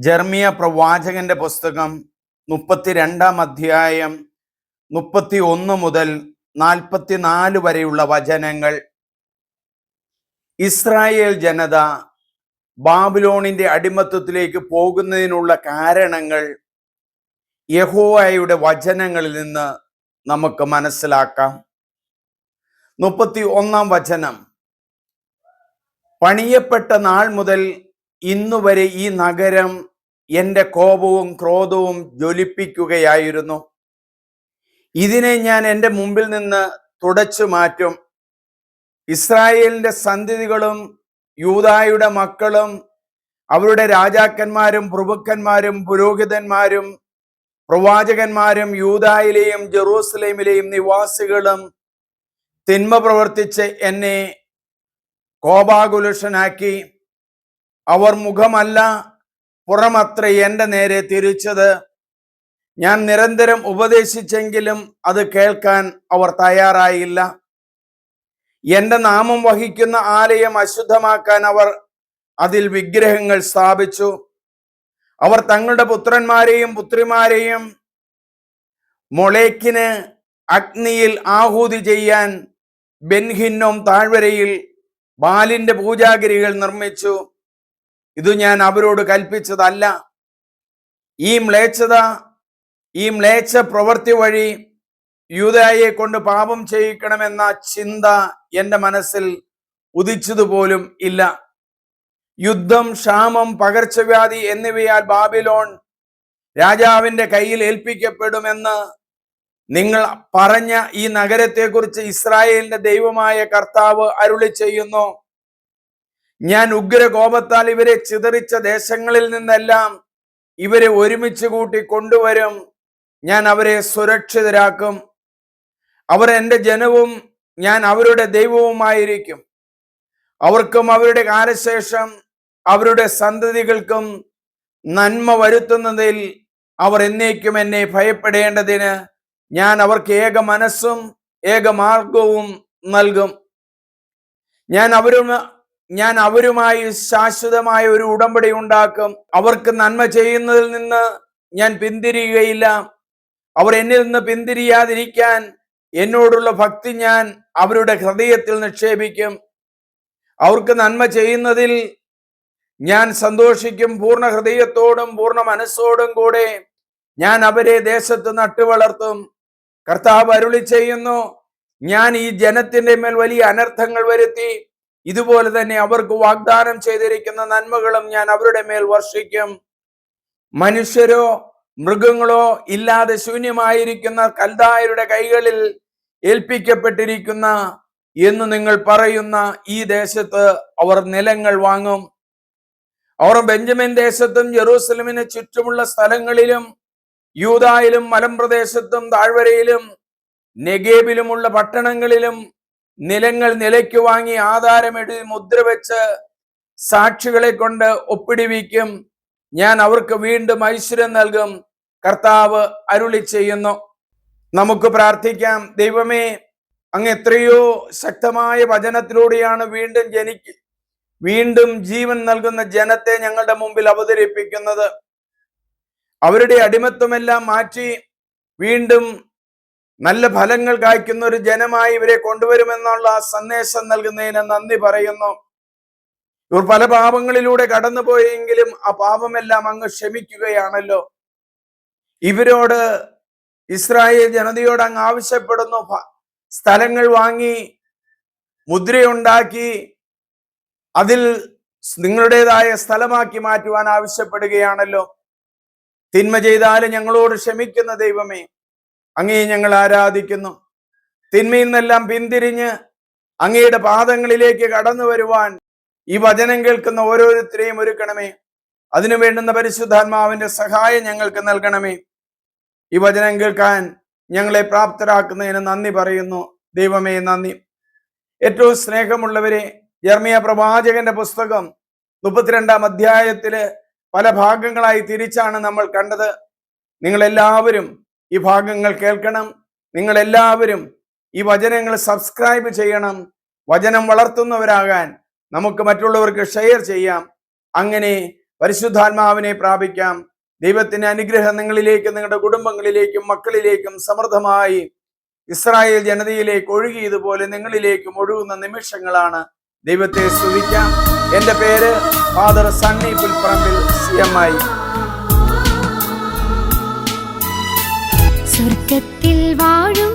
ജർമിയ പ്രവാചകന്റെ പുസ്തകം മുപ്പത്തിരണ്ടാം അധ്യായം മുപ്പത്തി ഒന്ന് മുതൽ നാൽപ്പത്തിനാല് വരെയുള്ള വചനങ്ങൾ. ഇസ്രായേൽ ജനത ബാബിലോണിന്റെ അടിമത്വത്തിലേക്ക് പോകുന്നതിനുള്ള കാരണങ്ങൾ യഹോവയുടെ വചനങ്ങളിൽ നിന്ന് നമുക്ക് മനസ്സിലാക്കാം. മുപ്പത്തി ഒന്നാം വചനം. പണിയപ്പെട്ട നാൾ മുതൽ ഇന്നുവരെ ഈ നഗരം എന്റെ കോപവും ക്രോധവും ജ്വലിപ്പിക്കുകയായിരുന്നു. ഇതിനെ ഞാൻ എന്റെ മുമ്പിൽ നിന്ന് തുടച്ചു മാറ്റും. ഇസ്രായേലിന്റെ സന്ധിതികളും യൂതായുടെ മക്കളും അവരുടെ രാജാക്കന്മാരും പ്രഭുക്കന്മാരും പുരോഹിതന്മാരും പ്രവാചകന്മാരും യൂതായിലെയും ജെറൂസലേമിലെയും നിവാസികളും തിന്മ പ്രവർത്തിച്ച് എന്നെ കോപാകുലുഷനാക്കി അവർ മുഖമല്ല പുറമത്ര എന്റെ നേരെ തിരിച്ചത്. ഞാൻ നിരന്തരം ഉപദേശിച്ചെങ്കിലും അത് കേൾക്കാൻ അവർ തയ്യാറായില്ല. എന്റെ നാമം വഹിക്കുന്ന ആലയം അശുദ്ധമാക്കാൻ അവർ അതിൽ വിഗ്രഹങ്ങൾ സ്ഥാപിച്ചു. അവർ തങ്ങളുടെ പുത്രന്മാരെയും പുത്രിമാരെയും മൊളേക്കിന് അഗ്നിയിൽ ആഹൂതി ചെയ്യാൻ ബെൻഹിന്നോം താഴ്വരയിൽ ബാലിന്റെ പൂജാഗിരികൾ നിർമ്മിച്ചു. ഇത് ഞാൻ അവരോട് കൽപ്പിച്ചതല്ല. ഈ മ്ലേച്ഛത ഈ മ്ലേച്ഛ പ്രവൃത്തി വഴി യൂതയെ കൊണ്ട് പാപം ചെയ്യിക്കണമെന്ന ചിന്ത എന്റെ മനസ്സിൽ ഉദിച്ചതുപോലും ഇല്ല. യുദ്ധം ക്ഷാമം പകർച്ചവ്യാധി എന്നിവയാൽ ബാബിലോൺ രാജാവിന്റെ കയ്യിൽ ഏൽപ്പിക്കപ്പെടുമെന്ന് നിങ്ങൾ പറഞ്ഞ ഈ നഗരത്തെക്കുറിച്ച് ഇസ്രായേലിന്റെ ദൈവമായ കർത്താവ് അരുളി ചെയ്യുന്നു ഞാൻ ഉഗ്ര കോപത്താൽ ഇവരെ ചിതറിച്ച ദേശങ്ങളിൽ നിന്നെല്ലാം ഇവരെ ഒരുമിച്ച് കൂട്ടി കൊണ്ടുവരും. ഞാൻ അവരെ സുരക്ഷിതരാക്കും. അവർ എന്റെ ജനവും ഞാൻ അവരുടെ ദൈവവുമായിരിക്കും. അവർക്കും അവരുടെ കാലശേഷം അവരുടെ സന്തതികൾക്കും നന്മ വരുത്തുന്നതിൽ അവർ എന്നേക്കും എന്നെ ഭയപ്പെടേണ്ടതിന് ഞാൻ അവർക്ക് ഏക മനസ്സും ഏക മാർഗവും നൽകും. ഞാൻ അവരും ഞാൻ അവരുമായി ശാശ്വതമായ ഒരു ഉടമ്പടി ഉണ്ടാക്കും. അവർക്ക് നന്മ ചെയ്യുന്നതിൽ നിന്ന് ഞാൻ പിന്തിരിയുകയില്ല. അവർ എന്നിൽ നിന്ന് പിന്തിരിയാതിരിക്കാൻ എന്നോടുള്ള ഭക്തി ഞാൻ അവരുടെ ഹൃദയത്തിൽ നിക്ഷേപിക്കും. അവർക്ക് നന്മ ചെയ്യുന്നതിൽ ഞാൻ സന്തോഷിക്കും. പൂർണ ഹൃദയത്തോടും പൂർണ മനസ്സോടും കൂടെ ഞാൻ അവരെ ദേശത്ത് നട്ടുവളർത്തും. കർത്താവ് അരുളി ചെയ്യുന്നു ഞാൻ ഈ ജനത്തിന്റെ മേൽ വലിയ അനർത്ഥങ്ങൾ വരുത്തി ഇതുപോലെ തന്നെ അവർക്ക് വാഗ്ദാനം ചെയ്തിരിക്കുന്ന നന്മകളും ഞാൻ അവരുടെ മേൽ വർഷിക്കും. മനുഷ്യരോ മൃഗങ്ങളോ ഇല്ലാതെ ശൂന്യമായിരിക്കുന്ന കൽദായരുടെ കൈകളിൽ ഏൽപ്പിക്കപ്പെട്ടിരിക്കുന്ന എന്ന് നിങ്ങൾ പറയുന്ന ഈ ദേശത്ത് അവർ നിലങ്ങൾ വാങ്ങും. അവർ ബെഞ്ചമിൻ ദേശത്തും ജെറൂസലമിന് ചുറ്റുമുള്ള സ്ഥലങ്ങളിലും യൂതായിലും മലമ്പ്രദേശത്തും താഴ്വരയിലും നെഗേബിലുമുള്ള പട്ടണങ്ങളിലും നിലങ്ങൾ നിലയ്ക്ക് വാങ്ങി ആധാരമെഴുതി മുദ്ര വെച്ച് സാക്ഷികളെ കൊണ്ട് ഒപ്പിടിവിക്കും. ഞാൻ അവർക്ക് വീണ്ടും ഐശ്വര്യം നൽകും. കർത്താവ് അരുളി ചെയ്യുന്നു. നമുക്ക് പ്രാർത്ഥിക്കാം. ദൈവമേ അങ്ങ് എത്രയോ ശക്തമായ വചനത്തിലൂടെയാണ് വീണ്ടും ജനിക്ക് വീണ്ടും ജീവൻ നൽകുന്ന ജനത്തെ ഞങ്ങളുടെ മുമ്പിൽ അവതരിപ്പിക്കുന്നത്. അവരുടെ അടിമത്വമെല്ലാം മാറ്റി വീണ്ടും നല്ല ഫലങ്ങൾ കായ്ക്കുന്ന ഒരു ജനമായി ഇവരെ കൊണ്ടുവരുമെന്നുള്ള സന്ദേശം നൽകുന്നതിന് നന്ദി പറയുന്നു. ഇവർ പല പാപങ്ങളിലൂടെ കടന്നുപോയെങ്കിലും ആ പാപമെല്ലാം അങ്ങ് ക്ഷമിക്കുകയാണല്ലോ. ഇവരോട് ഇസ്രായേൽ ജനതയോട് അങ്ങ് ആവശ്യപ്പെടുന്നു. സ്ഥലങ്ങൾ വാങ്ങി മുദ്രയുണ്ടാക്കി അതിൽ നിങ്ങളുടേതായ സ്ഥലമാക്കി മാറ്റുവാൻ ആവശ്യപ്പെടുകയാണല്ലോ. തിന്മ ചെയ്താലും ഞങ്ങളോട് ക്ഷമിക്കുന്ന ദൈവമേ. അങ്ങേ ഞങ്ങൾ ആരാധിക്കുന്നു. തിന്മയിൽ നിന്നെല്ലാം പിന്തിരിഞ്ഞ് അങ്ങയുടെ പാദങ്ങളിലേക്ക് കടന്നു വരുവാൻ ഈ വചനം കേൾക്കുന്ന ഓരോരുത്തരെയും ഒരുക്കണമേ. അതിനു വേണ്ടുന്ന പരിശുദ്ധാത്മാവിന്റെ സഹായം ഞങ്ങൾക്ക് നൽകണമേ. ഈ വചനം കേൾക്കാൻ ഞങ്ങളെ പ്രാപ്തരാക്കുന്നതിന് നന്ദി പറയുന്നു. ദൈവമേ നന്ദി. ഏറ്റവും സ്നേഹമുള്ളവരെ ജർമിയ പ്രവാചകന്റെ പുസ്തകം മുപ്പത്തിരണ്ടാം അധ്യായത്തിൽ പല ഭാഗങ്ങളായി തിരിച്ചാണ് നമ്മൾ കണ്ടത്. നിങ്ങൾ എല്ലാവരും ഈ ഭാഗങ്ങൾ കേൾക്കണം. നിങ്ങൾ എല്ലാവരും ഈ വചനങ്ങൾ സബ്സ്ക്രൈബ് ചെയ്യണം. വചനം വളർത്തുന്നവരാകാൻ നമുക്ക് മറ്റുള്ളവർക്ക് ഷെയർ ചെയ്യാം. അങ്ങനെ പരിശുദ്ധാത്മാവിനെ പ്രാപിക്കാം. ദൈവത്തിന്റെ അനുഗ്രഹം നിങ്ങളിലേക്ക് നിങ്ങളുടെ കുടുംബങ്ങളിലേക്കും മക്കളിലേക്കും സമൃദ്ധമായി ഇസ്രായേൽ ജനതയിലേക്ക് ഒഴുകിയതുപോലെ നിങ്ങളിലേക്കും ഒഴുകുന്ന നിമിഷങ്ങളാണ് ദൈവത്തെ സ്തുതിക്കാം. എന്റെ പേര് father Sunny Pulparambil C M I സ്വർഗത്തിൽ വാഴും